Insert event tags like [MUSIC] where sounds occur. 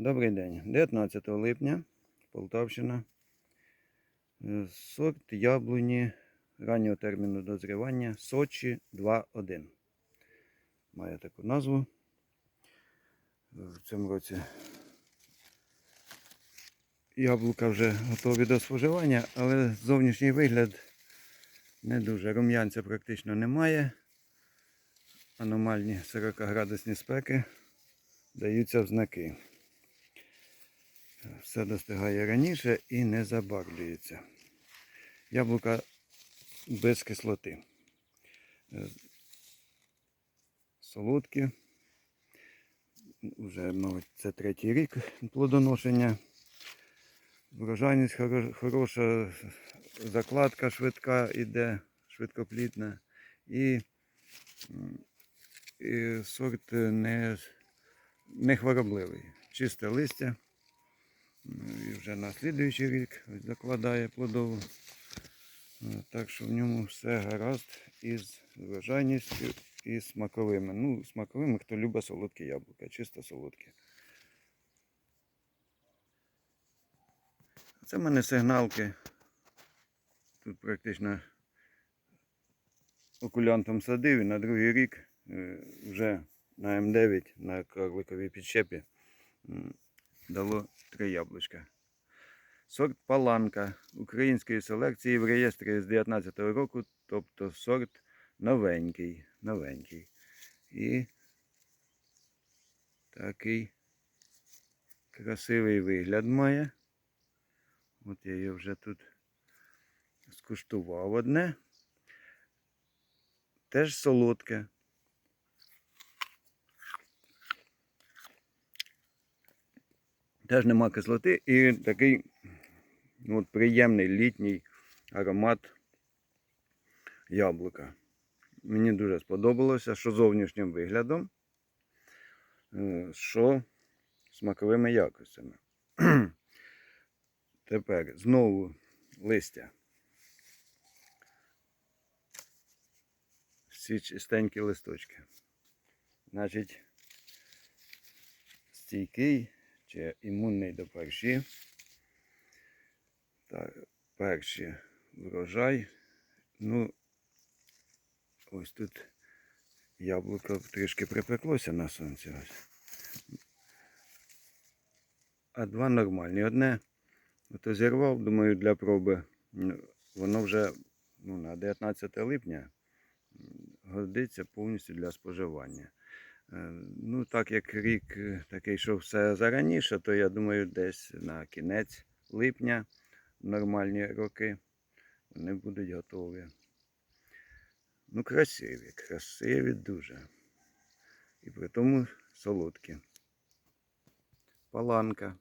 Добрий день. 19 липня, Полтавщина. Е, Сорт яблуні раннього терміну дозрівання Сочі 2.1. Має таку назву. В цьому році яблука вже готові до споживання, але зовнішній вигляд не дуже. Рум'янця практично немає. Аномальні 40 градусні спеки даються в знаки. Все достигає раніше і не забарвлюється. Яблука без кислоти. Е, Солодкі. Уже, мабуть, це третій рік плодоношення. Врожайність хороша, закладка швидка іде, швидкоплітна. І, і сорт не, не хворобливий. Чисте листя. Ну, І вже на слідуючий рік закладає плодову. Е, Так що в ньому все гаразд із врожайністю і смаковими. Ну, смаковими, хто любить солодкі яблука, чисто солодкі. Це в мене сигналки. Тут практично окулянтом садив і на другий рік е, вже на М9 на карликовій підщепі дало три яблучка. Сорт Паланка української селекції в реєстрі з 19 року, тобто сорт новенький. новенький. І такий красивий вигляд має. От я її вже тут скуштував одне. Теж солодке. Теж нема кислоти і такий ну, от, приємний літній аромат яблука. Мені дуже сподобалося, що зовнішнім виглядом, е, що смаковими якостями. [CLEARS THROAT] Тепер знову листя. Всі чистенькі листочки. Значить, стійкий чи імунний до парші. Так, перші врожай. Ну, ось тут яблуко трішки припеклося на сонці. А два нормальні. Одне ото зірвав, думаю, для проби. Ну, Воно вже ну, на 19 липня годиться повністю для споживання. Е, Ну, так як рік е, такий, що все зараніше, то я думаю, десь на кінець липня нормальні роки вони будуть готові. Ну, красиві, красиві дуже. І при тому солодкі. Паланка.